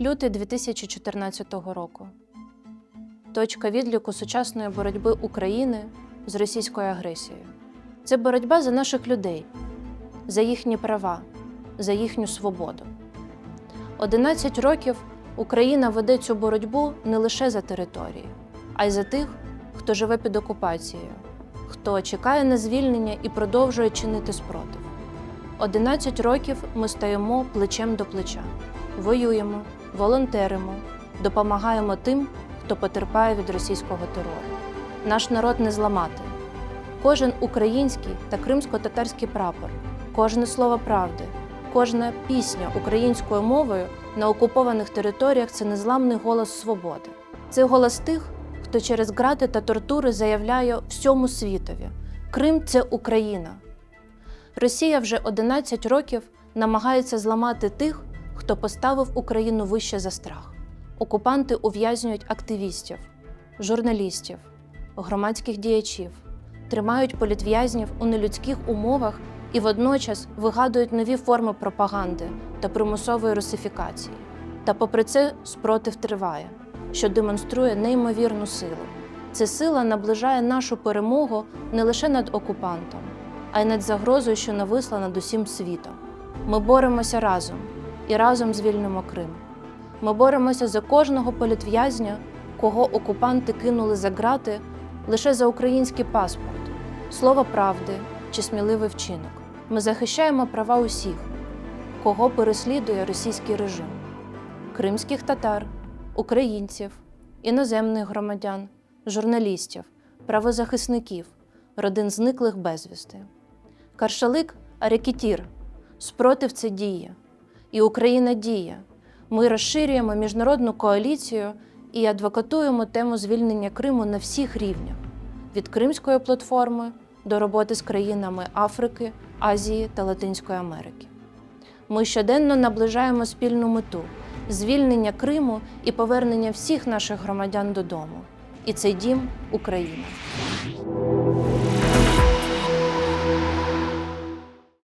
Лютий 2014 року. Точка відліку сучасної боротьби України з російською агресією. Це боротьба за наших людей, за їхні права, за їхню свободу. 11 років Україна веде цю боротьбу не лише за території, а й за тих, хто живе під окупацією, хто чекає на звільнення і продовжує чинити спротив. 11 років ми стоїмо плечем до плеча, воюємо, волонтеримо, допомагаємо тим, хто потерпає від російського терору. Наш народ не зламати. Кожен український та кримсько-татарський прапор, кожне слово правди, кожна пісня українською мовою на окупованих територіях це незламний голос свободи. Це голос тих, хто через грати та тортури заявляє всьому світові: Крим це Україна. Росія вже 11 років намагається зламати тих, хто поставив Україну вище за страх. Окупанти ув'язнюють активістів, журналістів, громадських діячів, тримають політв'язнів у нелюдських умовах і водночас вигадують нові форми пропаганди та примусової русифікації. Та попри це спротив триває, що демонструє неймовірну силу. Ця сила наближає нашу перемогу не лише над окупантом, а й над загрозою, що нависла над усім світом. Ми боремося разом і разом звільнимо Крим. Ми боремося за кожного політв'язня, кого окупанти кинули за грати лише за український паспорт, слово правди чи сміливий вчинок. Ми захищаємо права усіх, кого переслідує російський режим: кримських татар, українців, іноземних громадян, журналістів, правозахисників, родин зниклих безвісти. Каршалик Арекітір. Спротив це діє. І Україна діє. Ми розширюємо міжнародну коаліцію і адвокатуємо тему звільнення Криму на всіх рівнях: від Кримської платформи до роботи з країнами Африки, Азії та Латинської Америки. Ми щоденно наближаємо спільну мету звільнення Криму і повернення всіх наших громадян додому. І цей дім Україна.